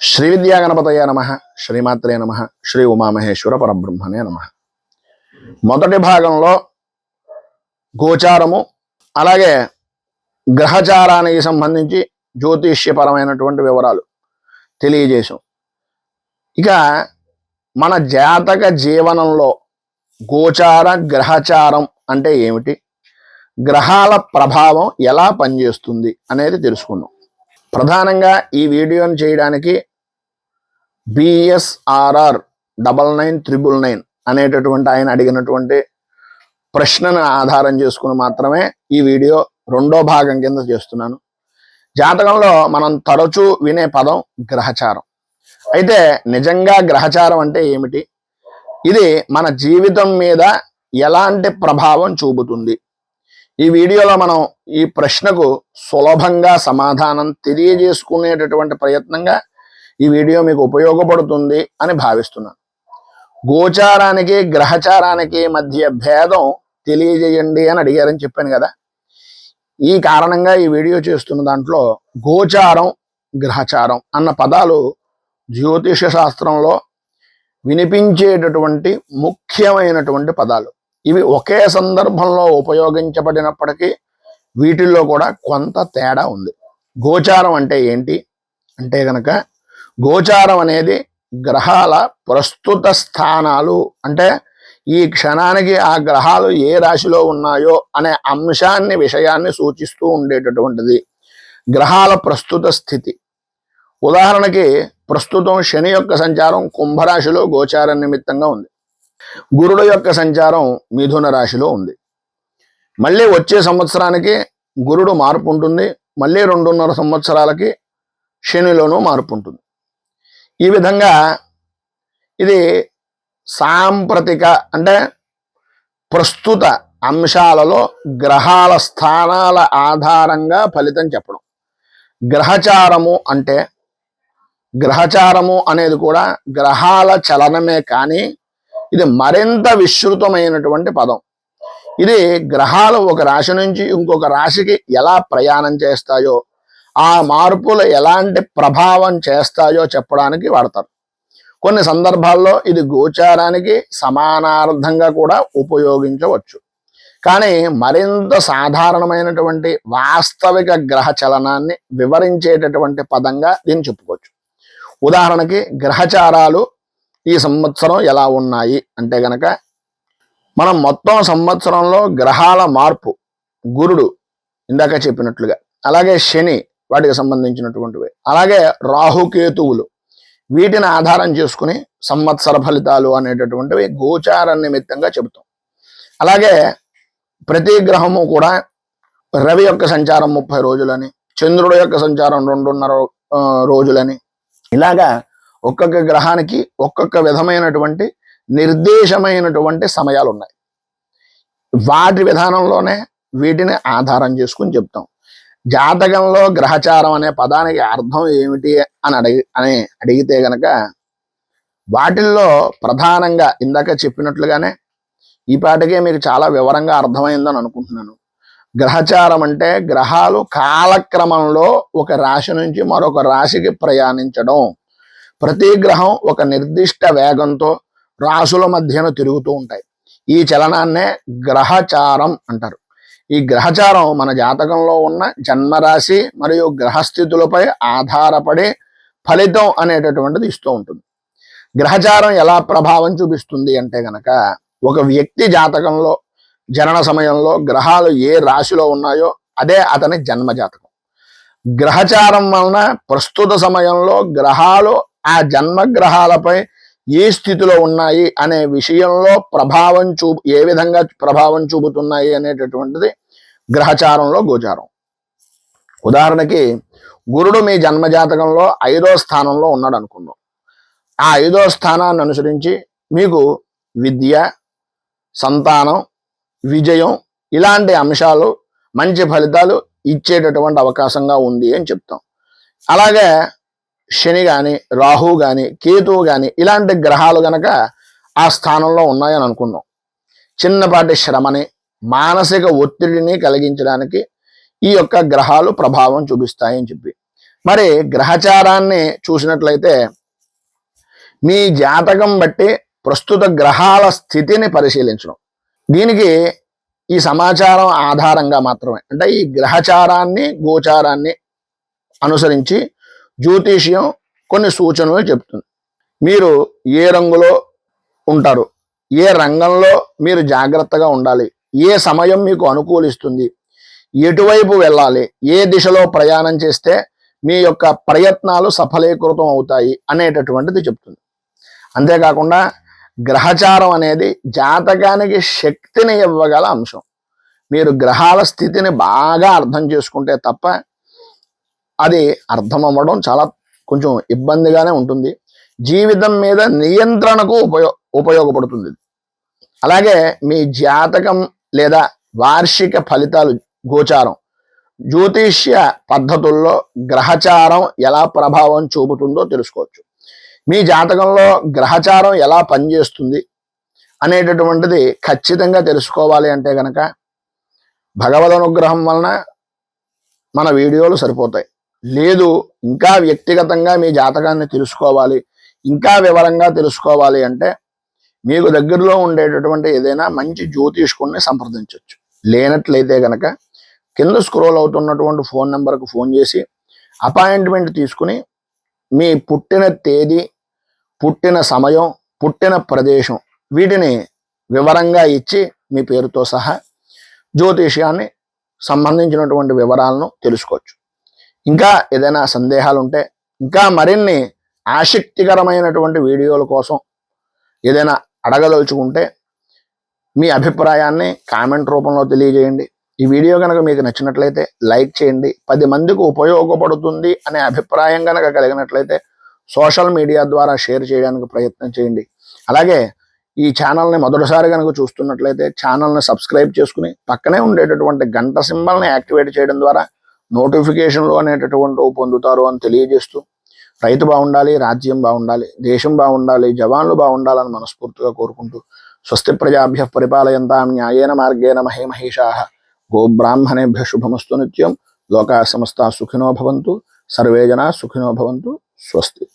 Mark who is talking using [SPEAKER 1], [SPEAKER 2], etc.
[SPEAKER 1] శ్రీ విద్యా గణపతయ నమ శ్రీమాత్రే నమ శ్రీ ఉమామహేశ్వర పరబ్రహ్మణే నమ. మొదటి భాగంలో గోచారము అలాగే గ్రహచారానికి సంబంధించి జ్యోతిష్యపరమైనటువంటి వివరాలు తెలియజేశాం. ఇక మన జాతక జీవనంలో గోచార గ్రహచారం అంటే ఏమిటి? గ్రహాల ప్రభావం ఎలా పనిచేస్తుంది అనేది తెలుసుకున్నాం. ప్రధానంగా ఈ వీడియోని చేయడానికి BSRR double nine triple nine అనేటటువంటి ఆయన అడిగినటువంటి ప్రశ్నను ఆధారం చేసుకుని మాత్రమే ఈ వీడియో రెండో భాగం కింద చేస్తున్నాను. జాతకంలో మనం తరచూ వినే పదం గ్రహచారం. అయితే నిజంగా గ్రహచారం అంటే ఏమిటి? ఇది మన జీవితం మీద ఎలాంటి ప్రభావం చూపుతుంది? ఈ వీడియోలో మనం ఈ ప్రశ్నకు సులభంగా సమాధానం తెలియజేసుకునేటటువంటి ప్రయత్నంగా ఈ వీడియో మీకు ఉపయోగపడుతుంది అని భావిస్తున్నాను. గోచారానికి గ్రహచారానికి మధ్య భేదం తెలియజేయండి అని అడిగారని చెప్పాను కదా. ఈ కారణంగా ఈ వీడియో చేస్తున్న దాంట్లో గోచారం గ్రహచారం అన్న పదాలు జ్యోతిష శాస్త్రంలో వినిపించేటటువంటి ముఖ్యమైనటువంటి పదాలు. ఇవి ఒకే సందర్భంలో ఉపయోగించబడినప్పటికీ వీటిల్లో కూడా కొంత తేడా ఉంది. గోచారం అంటే ఏంటి? అంటే కనుక గోచారం అనేది గ్రహాల ప్రస్తుత స్థానాలు. అంటే ఈ క్షణానికి ఆ గ్రహాలు ఏ రాశిలో ఉన్నాయో అనే అంశాన్ని విషయాన్ని సూచిస్తూ ఉండేటటువంటిది. గ్రహాల ప్రస్తుత స్థితి. ఉదాహరణకి ప్రస్తుతం శని యొక్క సంచారం కుంభరాశిలో గోచార నిమిత్తంగా ఉంది. గురుడు యొక్క సంచారం మిథున రాశిలో ఉంది. మళ్ళీ వచ్చే సంవత్సరానికి గురుడు మార్పు ఉంటుంది. మళ్ళీ రెండున్నర సంవత్సరాలకి శనిలోనూ మార్పు ఉంటుంది. ఈ విధంగా ఇది సాంప్రతిక అంటే ప్రస్తుత అంశాలలో గ్రహాల స్థానాల ఆధారంగా ఫలితం చెప్పడం. గ్రహచారము అంటే గ్రహచారము అనేది కూడా గ్రహాల చలనమే కానీ ఇది మరింత విస్తృతమైనటువంటి పదం. ఇది గ్రహాలు ఒక రాశి నుంచి ఇంకొక రాశికి ఎలా ప్రయాణం చేస్తాయో ఆ మార్పులు ఎలాంటి ప్రభావం చేస్తాయో చెప్పడానికి వాడతారు. కొన్ని సందర్భాల్లో ఇది గోచారానికి సమానార్థంగా కూడా ఉపయోగించవచ్చు. కానీ మరింత సాధారణమైనటువంటి వాస్తవిక గ్రహ చలనాన్ని వివరించేటటువంటి పదంగా దీన్ని చెప్పుకోవచ్చు. ఉదాహరణకి గ్రహచారాలు ఈ సంవత్సరం ఎలా ఉన్నాయి అంటే గనక మనం మొత్తం సంవత్సరంలో గ్రహాల మార్పు గురుడు ఇందాక చెప్పినట్లుగా అలాగే శని వాటికి సంబంధించినటువంటివి. అలాగే రాహుకేతువులు వీటిని ఆధారం చేసుకుని సంవత్సర ఫలితాలు అనేటటువంటివి గోచార నిమిత్తంగా చెబుతాం. అలాగే ప్రతి గ్రహము కూడా రవి యొక్క సంచారం ముప్పై రోజులని చంద్రుడు యొక్క సంచారం రెండున్నర రోజులని ఇలాగా ఒక్కొక్క గ్రహానికి ఒక్కొక్క విధమైనటువంటి నిర్దేశమైనటువంటి సమయాలు ఉన్నాయి వాటి విధానంలోనే వీటిని ఆధారం చేసుకుని చెప్తాం. జాతకంలో గ్రహచారం అనే పదానికి అర్థం ఏమిటి అని అడిగి అని అడిగితే గనక వాటిల్లో ప్రధానంగా ఇందాక చెప్పినట్లుగానే ఈ పాటికే మీకు చాలా వివరంగా అర్థమైందని అనుకుంటున్నాను. గ్రహచారం అంటే గ్రహాలు కాలక్రమంలో ఒక రాశి నుంచి మరొక రాశికి ప్రయాణించడం. ప్రతి గ్రహం ఒక నిర్దిష్ట వేగంతో రాశుల మధ్యన తిరుగుతూ ఉంటాయి. ఈ చలనాన్నే గ్రహచారం అంటారు. ఈ గ్రహచారం మన జాతకంలో ఉన్న జన్మరాశి మరియు గ్రహస్థితులపై ఆధారపడి ఫలితం అనేటటువంటిది ఇస్తూ ఉంటుంది. గ్రహచారం ఎలా ప్రభావం చూపిస్తుంది అంటే గనక ఒక వ్యక్తి జాతకంలో జనన సమయంలో గ్రహాలు ఏ రాశిలో ఉన్నాయో అదే అతని జన్మ జాతకం. గ్రహచారం వలన ప్రస్తుత సమయంలో గ్రహాలు ఆ జన్మ గ్రహాలపై ఏ స్థితిలో ఉన్నాయి అనే విషయంలో ప్రభావం చూ ఏ విధంగా ప్రభావం చూపుతున్నాయి అనేటటువంటిది గ్రహచారంలో గోచారం. ఉదాహరణకి గురుడు మీ జన్మ జాతకంలో ఐదో స్థానంలో ఉన్నాడు అనుకుందాం ఆ ఐదో స్థానాన్ని అనుసరించి మీకు విద్య సంతానం విజయం ఇలాంటి అంశాలు మంచి ఫలితాలు ఇచ్చేటటువంటి అవకాశంగా ఉంది అని చెప్తాం. అలాగే శని గాని రాహు గాని కేతువు గాని ఇలాంటి గ్రహాలు గనక ఆ స్థానంలో ఉన్నాయని అనుకుందాం. చిన్నపాటి శ్రమని మానసిక ఒత్తిడిని కలిగించడానికి ఈ యొక్క గ్రహాలు ప్రభావం చూపిస్తాయని చెప్పి. మరి గ్రహచారాన్ని చూసినట్లయితే మీ జాతకం బట్టి ప్రస్తుత గ్రహాల స్థితిని పరిశీలించడం. దీనికి ఈ సమాచారం ఆధారంగా మాత్రమే. అంటే ఈ గ్రహచారాన్ని గోచారాన్ని అనుసరించి జ్యోతిష్యం కొన్ని సూచనలు చెప్తుంది. మీరు ఏ రంగులో ఉంటారు? ఏ రంగంలో మీరు జాగ్రత్తగా ఉండాలి? ఏ సమయం మీకు అనుకూలిస్తుంది? ఎటువైపు వెళ్ళాలి? ఏ దిశలో ప్రయాణం చేస్తే మీ యొక్క ప్రయత్నాలు సఫలీకృతం అవుతాయి అనేటటువంటిది చెప్తుంది. అంతేకాకుండా గ్రహచారం అనేది జాతకానికి శక్తిని ఇవ్వగల అంశం. మీరు గ్రహాల స్థితిని బాగా అర్థం చేసుకుంటే తప్ప అది అర్థం అవ్వడం చాలా కొంచెం ఇబ్బందిగానే ఉంటుంది. జీవితం మీద నియంత్రణకు ఉపయో ఉపయోగపడుతుంది. అలాగే మీ జాతకం లేదా వార్షిక ఫలితాలు గోచారం. జ్యోతిష్య పద్ధతుల్లో గ్రహచారం ఎలా ప్రభావం చూపుతుందో తెలుసుకోవచ్చు. మీ జాతకంలో గ్రహచారం ఎలా పనిచేస్తుంది అనేటటువంటిది ఖచ్చితంగా తెలుసుకోవాలి అంటే కనుక భగవద్ అనుగ్రహం వలన మన వీడియోలు సరిపోతాయి. లేదు ఇంకా వ్యక్తిగతంగా మీ జాతకాన్ని తెలుసుకోవాలి ఇంకా వివరంగా తెలుసుకోవాలి అంటే మీకు దగ్గరలో ఉండేటటువంటి ఏదైనా మంచి జ్యోతిష్కుడిని సంప్రదించవచ్చు లేనట్లయితే కనుక కింద స్క్రోల్ అవుతున్నటువంటి ఫోన్ నెంబర్కు ఫోన్ చేసి అపాయింట్మెంట్ తీసుకుని మీ పుట్టిన తేదీ పుట్టిన సమయం పుట్టిన ప్రదేశం వీటిని వివరంగా ఇచ్చి మీ పేరుతో సహా జ్యోతిష్యాన్ని సంబంధించినటువంటి వివరాలను తెలుసుకోవచ్చు. ఇంకా ఏదైనా సందేహాలు ఉంటే ఇంకా మరిన్ని ఆసక్తికరమైనటువంటి వీడియోల కోసం ఏదైనా అడగదలుచుకుంటే మీ అభిప్రాయాన్ని కామెంట్ రూపంలో తెలియజేయండి. ఈ వీడియో కనుక మీకు నచ్చినట్లయితే లైక్ చేయండి. పది మందికి ఉపయోగపడుతుంది అనే అభిప్రాయం కనుక కలిగినట్లయితే సోషల్ మీడియా ద్వారా షేర్ చేయడానికి ప్రయత్నం చేయండి. అలాగే ఈ ఛానల్ని మొదటిసారి కనుక చూస్తున్నట్లయితే ఛానల్ని సబ్స్క్రైబ్ చేసుకుని పక్కనే ఉండేటటువంటి గంట సింబల్ని యాక్టివేట్ చేయడం ద్వారా నోటిఫికేషన్లు అనేటటువంటి పొందుతారు అని తెలియజేస్తూ రైతు బాగుండాలి రాజ్యం బాగుండాలి దేశం బాగుండాలి జవాన్లు బాగుండాలని మనస్ఫూర్తిగా కోరుకుంటూ స్వస్తి ప్రజాభ్య పరిపాలయంతాం న్యాయేన మార్గేణ మహే మహేషా. గోబ్రాహ్మణేభ్య శుభమస్తు నిత్యం. లోకా సమస్త సుఖినో భవంతు. సర్వే జనా సుఖినో భవంతు. స్వస్తి.